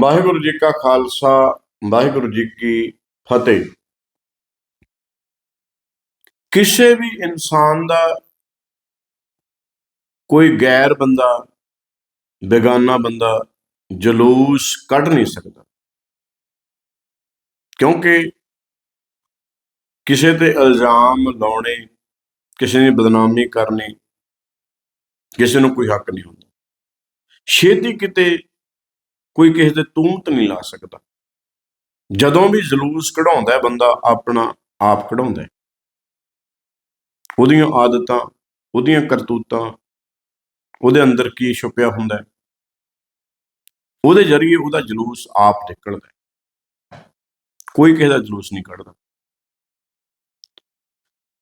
ਵਾਹਿਗੁਰੂ ਜੀ ਕਾ ਖਾਲਸਾ, ਵਾਹਿਗੁਰੂ ਜੀ ਕੀ ਫਤਿਹ। ਕਿਸੇ ਵੀ ਇਨਸਾਨ ਦਾ ਕੋਈ ਗੈਰ ਬੰਦਾ, ਬੇਗਾਨਾ ਬੰਦਾ ਜਲੂਸ ਕੱਢ ਨਹੀਂ ਸਕਦਾ। ਕਿਉਂਕਿ ਕਿਸੇ ਤੇ ਇਲਜ਼ਾਮ ਲਾਉਣੇ, ਕਿਸੇ ਦੀ ਬਦਨਾਮੀ ਕਰਨੀ, ਕਿਸੇ ਨੂੰ ਕੋਈ ਹੱਕ ਨਹੀਂ ਹੁੰਦਾ। ਛੇਤੀ ਕਿਤੇ ਕੋਈ ਕਿਸੇ ਤੇ ਤੂਮਤ ਨਹੀਂ ਲਾ ਸਕਦਾ। ਜਦੋਂ ਵੀ ਜਲੂਸ ਕਢਾਉਂਦਾ ਹੈ, ਬੰਦਾ ਆਪਣਾ ਆਪ ਕਢਾਉਂਦਾ ਹੈ। ਉਹਦੀਆਂ ਆਦਤਾਂ, ਉਹਦੀਆਂ ਕਰਤੂਤਾਂ, ਉਹਦੇ ਅੰਦਰ ਕੀ ਛੁਪਿਆ ਹੁੰਦਾ ਹੈ? ਉਹਦੇ ਜ਼ਰੀਏ ਉਹਦਾ ਜਲੂਸ ਆਪ ਨਿਕਲਦਾ ਹੈ। ਕੋਈ ਕਿਸੇ ਦਾ ਜਲੂਸ ਨਹੀਂ ਕੱਢਦਾ।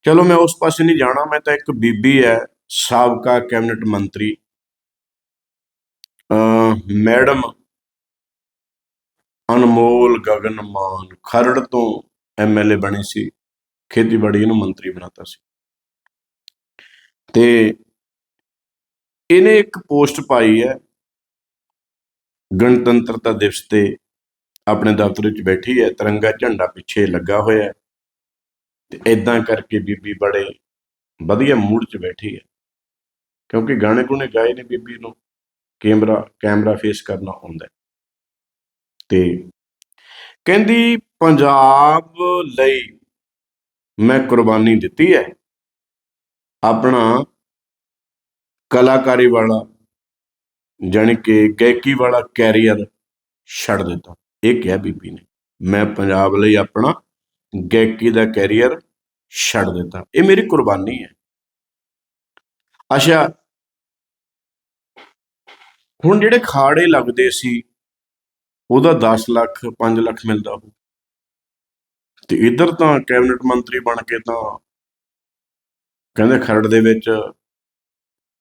ਚਲੋ ਮੈਂ ਉਸ ਪਾਸੇ ਨਹੀਂ ਜਾਣਾ, ਮੈਂ ਤਾਂ ਇੱਕ ਬੀਬੀ ਹੈ, ਸਾਬਕਾ ਕੈਬਨਿਟ ਮੰਤਰੀ। ਅਹ ਮੈਡਮ ਅਨਮੋਲ ਗਗਨ ਮਾਨ ਖਰੜ ਤੋਂ ਐਮਐਲਏ ਬਣੇ ਸੀ, ਖੇਤੀਬਾੜੀ ਨੂੰ ਮੰਤਰੀ ਬਣਾਤਾ ਸੀ। ਤੇ ਇਹਨੇ ਇੱਕ ਪੋਸਟ ਪਾਈ ਹੈ ਗਣਤੰਤਰਤਾ ਦਿਵਸ ਤੇ ਆਪਣੇ ਦਫ਼ਤਰ ਵਿੱਚ ਬੈਠੀ ਹੈ, ਤਿਰੰਗਾ ਝੰਡਾ ਪਿੱਛੇ ਲੱਗਾ ਹੋਇਆ ਹੈ। ਤੇ ਇਦਾਂ ਕਰਕੇ ਬੀਬੀ ਬੜੇ ਵਧੀਆ ਮੂਡ 'ਚ ਬੈਠੀ ਹੈ, ਕਿਉਂਕਿ ਗਾਣੇ ਗੁਣੇ ਗਾਏ ਨੇ ਬੀਬੀ ਨੂੰ, ਕੈਮਰਾ ਕੈਮਰਾ ਫੇਸ ਕਰਨਾ ਆਉਂਦਾ ਤੇ ਕਹਿੰਦੀ, ਪੰਜਾਬ ਲਈ ਮੈਂ ਕੁਰਬਾਨੀ ਦਿੱਤੀ ਹੈ। ਆਪਣਾ ਕਲਾਕਾਰੀ ਵਾਲਾ ਜਾਣੀ ਕਿ ਗਾਇਕੀ ਵਾਲਾ ਕੈਰੀਅਰ ਛੱਡ ਦਿੱਤਾ। ਇਹ ਕਿਹਾ ਬੀਬੀ ਨੇ। ਮੈਂ ਪੰਜਾਬ ਲਈ ਆਪਣਾ ਗਾਇਕੀ ਦਾ ਕੈਰੀਅਰ ਛੱਡ ਦਿੱਤਾ। ਇਹ ਮੇਰੀ ਕੁਰਬਾਨੀ ਹੈ। ਅੱਛਾ, ਹੁਣ ਜਿਹੜੇ ਖਾੜੇ ਲੱਗਦੇ ਸੀ ਉਹਦਾ 10 ਲੱਖ 5 ਲੱਖ ਮਿਲਦਾ ਹੋ ਤੇ ਇੱਧਰ ਤਾਂ ਕੈਬਨਿਟ ਮੰਤਰੀ ਬਣ ਕੇ ਤਾਂ ਕਹਿੰਦੇ ਖਰੜ ਦੇ ਵਿੱਚ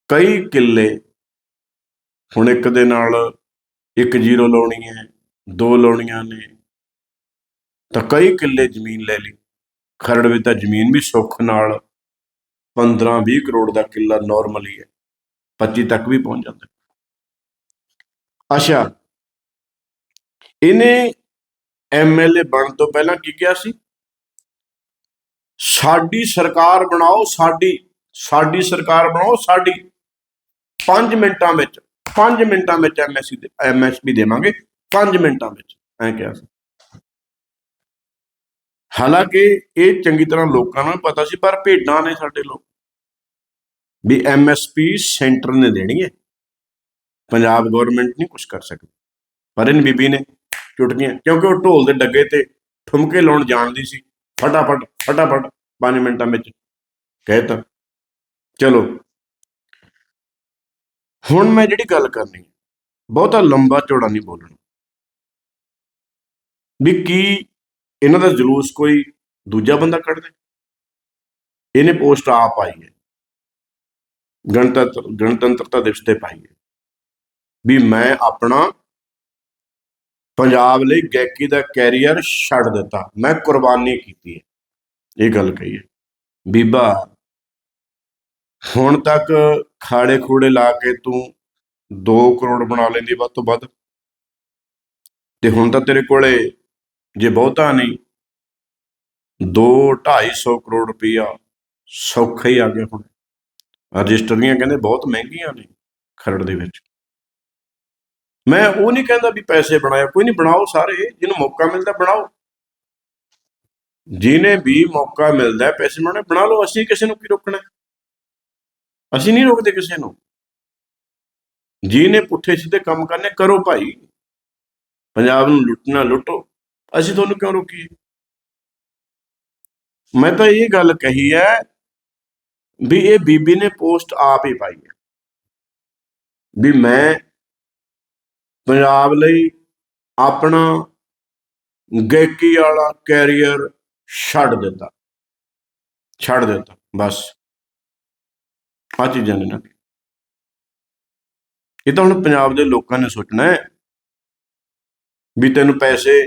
ਕਈ ਕਿੱਲੇ ਹੁਣ ਇੱਕ ਦੇ ਨਾਲ ਇੱਕ ਜ਼ੀਰੋ ਲਾਉਣੀ ਹੈ, ਦੋ ਲਾਉਣੀਆਂ ਨੇ। ਤਾਂ ਕਈ ਕਿੱਲੇ ਜ਼ਮੀਨ ਲੈ ਲਈ। ਖਰੜ ਵਿੱਚ ਤਾਂ ਜ਼ਮੀਨ ਵੀ ਸੁੱਖ ਨਾਲ 15 20 ਕਰੋੜ ਦਾ ਕਿੱਲਾ ਨਾਰਮਲੀ ਹੈ। 25 ਤੱਕ ਵੀ ਪਹੁੰਚ ਜਾਂਦਾ। ਅੱਛਾ ਇਹਨੇ ਐਮਐਲਏ ਬਣਨ ਤੋਂ ਪਹਿਲਾਂ ਕੀ ਕਿਹਾ ਸੀ? ਸਾਡੀ ਸਰਕਾਰ ਬਣਾਓ, ਸਾਡੀ ਸਾਡੀ ਸਰਕਾਰ ਬਣਾਓ, ਸਾਡੀ 5 ਮਿੰਟਾਂ ਵਿੱਚ 5 ਮਿੰਟਾਂ ਵਿੱਚ ਐਮਐਸਸੀ ਦੇ ਐਮਐਸਪੀ ਦੇਵਾਂਗੇ 5 ਮਿੰਟਾਂ ਵਿੱਚ, ਐਂ ਕਿਹਾ ਸੀ। ਹਾਲਾਂਕਿ ਇਹ ਚੰਗੀ ਤਰ੍ਹਾਂ ਲੋਕਾਂ ਨੂੰ ਪਤਾ ਸੀ, ਪਰ ਭੇਡਾਂ ਨੇ ਸਾਡੇ ਲੋਕ, ਵੀ ਐਮਐਸਪੀ ਸੈਂਟਰ ਨੇ ਦੇਣੀ ਹੈ। ਪੰਜਾਬ ਗਵਰਨਮੈਂਟ ਨਹੀਂ ਕੁਝ ਕਰ ਸਕਦੀ, ਪਰ ਇਹਨ ਬੀਬੀ ਨੇ ਚੁਟਕੀਆਂ ਕਿਉਂਕਿ ਉਹ ਢੋਲ ਦੇ ਡੱਗੇ ਤੇ ਠੁਮਕੇ ਲਾਉਣ ਜਾਣਦੀ ਸੀ। ਫਟਾਫਟ ਫਟਾਫਟ 5 ਮਿੰਟਾਂ ਵਿੱਚ ਕਹਿਤਾ, ਚਲੋ, ਹੁਣ ਮੈਂ ਜਿਹੜੀ ਗੱਲ ਕਰਨੀ ਬਹੁਤਾ ਲੰਬਾ ਚੌੜਾ ਨਹੀਂ ਬੋਲਣਾ। ਵੀ ਕੀ ਇਹਨਾਂ ਦਾ ਜਲੂਸ ਕੋਈ ਦੂਜਾ ਬੰਦਾ ਕੱਢਦਾ ਇਹਨੇ ਪੋਸਟ ਆਪ ਪਾਈ ਹੈ। ਗਣਤੰਤਰ ਗਣਤੰਤਰਤਾ ਦਿਵਸ ਤੇ ਪਾਈ ਹੈ। ਵੀ ਮੈਂ ਆਪਣਾ ਪੰਜਾਬ ਲਈ ਗਾਇਕੀ ਦਾ ਕੈਰੀਅਰ ਛੱਡ ਦਿੱਤਾ। ਮੈਂ ਕੁਰਬਾਨੀ ਕੀਤੀ ਹੈ। ਇਹ ਗੱਲ ਕਹੀ ਹੈ। ਬੀਬਾ, ਹੁਣ ਤੱਕ ਖਾੜੇ ਖੂੜੇ ਲਾ ਕੇ ਤੂੰ 2 ਕਰੋੜ ਬਣਾ ਲੈਂਦੀ, ਵੱਧ ਤੋਂ ਵੱਧ। ਤੇ ਹੁਣ ਤਾਂ ਤੇਰੇ ਕੋਲੇ ਜੇ ਬਹੁਤਾ ਨਹੀਂ 2 250 ਕਰੋੜ ਰੁਪਈਆ ਸੌਖਾ ਹੀ ਆ ਗਿਆ ਹੁਣ। ਰਜਿਸਟਰੀਆਂ ਕਹਿੰਦੇ ਬਹੁਤ ਮਹਿੰਗੀਆਂ ਨੇ ਖਰੜ ਦੇ ਵਿੱਚ। ਮੈਂ ਉਹ ਨਹੀਂ ਕਹਿੰਦਾ ਵੀ ਪੈਸੇ ਬਣਾਇਆ ਕੋਈ ਨਹੀਂ, ਬਣਾਓ ਸਾਰੇ, ਜਿਹਨੂੰ ਮੌਕਾ ਮਿਲਦਾ ਬਣਾਓ। ਜਿਹਨੇ ਵੀ ਮੌਕਾ ਮਿਲਦਾ, ਪੈਸੇ ਬਣਾਉਣੇ, ਬਣਾ ਲਓ, ਅਸੀਂ ਕਿਸੇ ਨੂੰ ਕੀ ਰੋਕਣਾ? ਅਸੀਂ ਨਹੀਂ ਰੋਕਦੇ ਕਿਸੇ ਨੂੰ। ਜਿਹਨੇ ਪੁੱਠੇ ਸਿੱਧੇ ਕੰਮ ਕਰਨੇ, ਕਰੋ ਭਾਈ। ਪੰਜਾਬ ਨੂੰ ਲੁੱਟਣਾ, ਲੁੱਟੋ। ਅਸੀਂ ਤੁਹਾਨੂੰ ਕਿਉਂ ਰੋਕੀਏ? ਮੈਂ ਤਾਂ ਇਹ ਗੱਲ ਕਹੀ ਹੈ ਵੀ ਇਹ ਬੀਬੀ ਨੇ ਪੋਸਟ ਆਪ ਹੀ ਪਾਈ ਹੈ। ਵੀ ਮੈਂ ਪੰਜਾਬ ਲਈ ਆਪਣਾ ਗਾਇਕੀ ਵਾਲਾ ਕੈਰੀਅਰ ਛੱਡ ਦਿੱਤਾ। ਛੱਡ ਦਿੱਤਾ, ਬਸ। ਆ ਚੀਜ਼ਾਂ ਨੇ ਨਾ। ਇਹ ਤਾਂ ਹੁਣ ਪੰਜਾਬ ਦੇ ਲੋਕਾਂ ਨੇ ਸੋਚਣਾ ਹੈ ਵੀ ਤੈਨੂੰ ਪੈਸੇ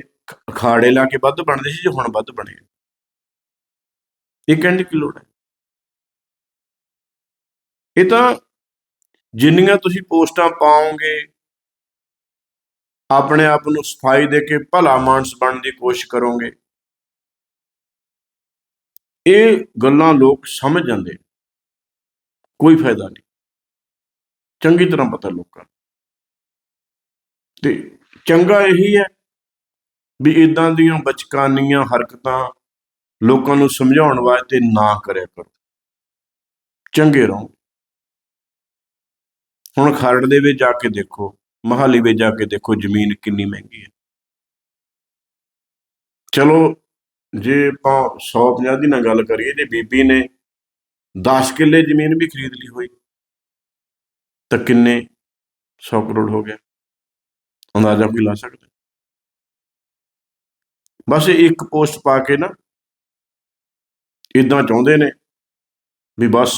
ਅਖਾੜੇ ਲਾ ਕੇ ਵੱਧ ਬਣਦੇ ਸੀ, ਜੇ ਹੁਣ ਵੱਧ ਬਣੇ। ਇਹ ਕਹਿਣ ਦੀ ਕੀ ਲੋੜ ਹੈ? ਇਹ ਤਾਂ ਜਿੰਨੀਆਂ ਤੁਸੀਂ ਪੋਸਟਾਂ ਪਾਓਗੇ ਆਪਣੇ ਆਪ ਨੂੰ ਸਫ਼ਾਈ ਦੇ ਕੇ ਭਲਾ ਮਾਨਸ ਬਣਨ ਦੀ ਕੋਸ਼ਿਸ਼ ਕਰੋਗੇ। ਇਹ ਗੱਲਾਂ ਲੋਕ ਸਮਝ ਜਾਂਦੇ ਕੋਈ ਫਾਇਦਾ ਨਹੀਂ। ਚੰਗੀ ਤਰ੍ਹਾਂ ਪਤਾ ਲੋਕਾਂ ਨੂੰ। ਤੇ ਚੰਗਾ ਇਹੀ ਹੈ ਵੀ ਇਦਾਂ ਦੀਆਂ ਬਚਕਾਨੀਆਂ ਹਰਕਤਾਂ ਲੋਕਾਂ ਨੂੰ ਸਮਝਾਉਣ ਵਾਸਤੇ ਨਾ ਕਰਿਆ ਕਰੋ। ਚੰਗੇ ਰਹੋ। ਹੁਣ ਖਰੜ ਦੇ ਵਿੱਚ ਜਾ ਕੇ ਦੇਖੋ। ਮਹਾਲੀ ਵਿੱਚ ਜਾ ਕੇ ਦੇਖੋ ਜ਼ਮੀਨ ਕਿੰਨੀ ਮਹਿੰਗੀ ਹੈ। ਚਲੋ, ਜੇ ਆਪਾਂ 150 ਦੀ ਨਾਲ ਗੱਲ ਕਰੀਏ, ਜੇ ਬੀਬੀ ਨੇ 10 ਕਿੱਲੇ ਜ਼ਮੀਨ ਵੀ ਖਰੀਦ ਲਈ ਹੋਈ, ਤਾਂ ਕਿੰਨੇ 100 ਕਰੋੜ ਹੋ ਗਿਆ ਅੰਦਾਜ਼ਾ ਕੋਈ ਲਾ ਸਕਦਾ? ਬਸ ਇੱਕ ਪੋਸਟ ਪਾ ਕੇ ਨਾ ਇਦਾਂ ਚਾਹੁੰਦੇ ਨੇ ਵੀ ਬਸ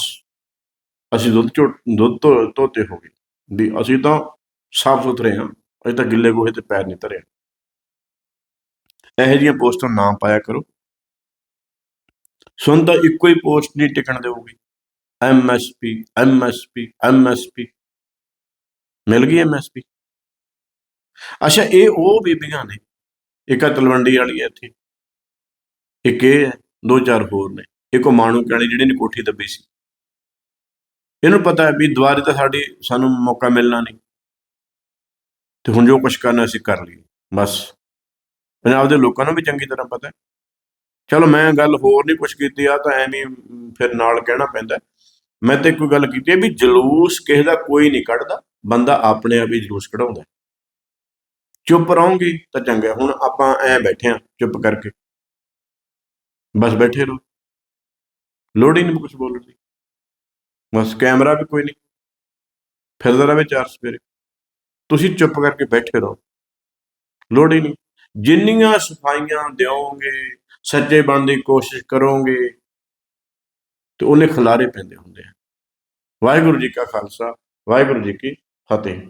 ਅਸੀਂ ਦੁੱਧ ਚੋ, ਦੁੱਧ ਧੋ, ਧੋਤੇ ਹੋ ਗਏ। ਵੀ ਅਸੀਂ ਤਾਂ ਸਾਫ਼ ਸੁਥਰੇ ਹਾਂ ਅਸੀਂ ਤਾਂ ਗਿੱਲੇ ਗੋਹੇ ਤੇ ਪੈਰ ਨਹੀਂ ਧਰਿਆ ਇਹੋ ਜਿਹੀਆਂ ਪੋਸਟਾਂ ਨਾ ਪਾਇਆ ਕਰੋ। ਸੁਣ ਤਾਂ ਇੱਕੋ ਹੀ ਪੋਸਟ ਨਹੀਂ ਟਿਕਣ ਦੇਊਗੀ। ਐਮਐਸਪੀ ਐਮਐਸਪੀ ਐਮਐਸਪੀ ਮਿਲ ਗਈ ਐਮਐਸਪੀ ਅੱਛਾ, ਇਹ ਉਹ ਬੀਬੀਆਂ ਨੇ, ਇੱਕ ਆ ਤਲਵੰਡੀ ਵਾਲੀ ਹੈ ਇੱਥੇ। ਇੱਕ ਇਹ ਹੈ, ਦੋ ਚਾਰ ਹੋਰ ਨੇ। ਇੱਕ ਉਹ ਮਾਣੂ ਕਾਲੀ ਜਿਹੜੀ ਨੇ ਕੋਠੀ ਦੱਬੀ ਸੀ। ਇਹਨੂੰ ਪਤਾ ਹੈ ਵੀ ਦੁਬਾਰੇ ਤਾਂ ਸਾਡੀ, ਸਾਨੂੰ ਮੌਕਾ ਮਿਲਣਾ ਨਹੀਂ। ਤੇ ਹੁਣ ਜੋ ਕੁਝ ਕਰਨਾ ਅਸੀਂ ਕਰ ਲਈਏ, ਬਸ। ਪੰਜਾਬ ਦੇ ਲੋਕਾਂ ਨੂੰ ਵੀ ਚੰਗੀ ਤਰ੍ਹਾਂ ਪਤਾ ਹੈ। ਚਲੋ ਮੈਂ ਗੱਲ ਹੋਰ ਨਹੀਂ ਕੁਝ ਕੀਤੀ ਆ ਤਾਂ ਐਵੇਂ ਹੀ ਫਿਰ ਨਾਲ ਕਹਿਣਾ ਪੈਂਦਾ ਮੈਂ ਤੇ ਕੋਈ ਗੱਲ ਕੀਤੀ ਹੈ ਵੀ ਜਲੂਸ ਕਿਸੇ ਦਾ ਕੋਈ ਨਹੀਂ ਕੱਢਦਾ, ਬੰਦਾ ਆਪਣੇ ਆਪ ਹੀ ਜਲੂਸ ਕਢਾਉਂਦਾ ਚੁੱਪ ਰਹੋਗੇ ਤਾਂ ਚੰਗਾ ਹੁਣ ਆਪਾਂ ਐ ਬੈਠੇ ਆ ਚੁੱਪ ਕਰਕੇ। ਬਸ ਬੈਠੇ ਰਹੋ। ਲੋੜ ਹੀ ਨਹੀਂ ਕੁਝ ਬੋਲਣ ਦੀ। ਬਸ ਕੈਮਰਾ ਵੀ ਕੋਈ ਨਹੀਂ ਫਿਰਦਾ ਰਵੇ ਚਾਰ ਸਵੇਰੇ। ਤੁਸੀਂ ਚੁੱਪ ਕਰਕੇ ਬੈਠੇ ਰਹੋ। ਲੋੜ ਹੀ ਨਹੀਂ। ਜਿੰਨੀਆਂ ਸਫਾਈਆਂ ਦਿਓਗੇ, ਸੱਚੇ ਬਣਨ ਦੀ ਕੋਸ਼ਿਸ਼ ਕਰੋਗੇ, ਤੇ ਉਹਨੇ ਖਿਲਾਰੇ ਪੈਂਦੇ ਹੁੰਦੇ ਆ। ਵਾਹਿਗੁਰੂ ਜੀ ਕਾ ਖਾਲਸਾ, ਵਾਹਿਗੁਰੂ ਜੀ ਕੀ ਫਤਿਹ।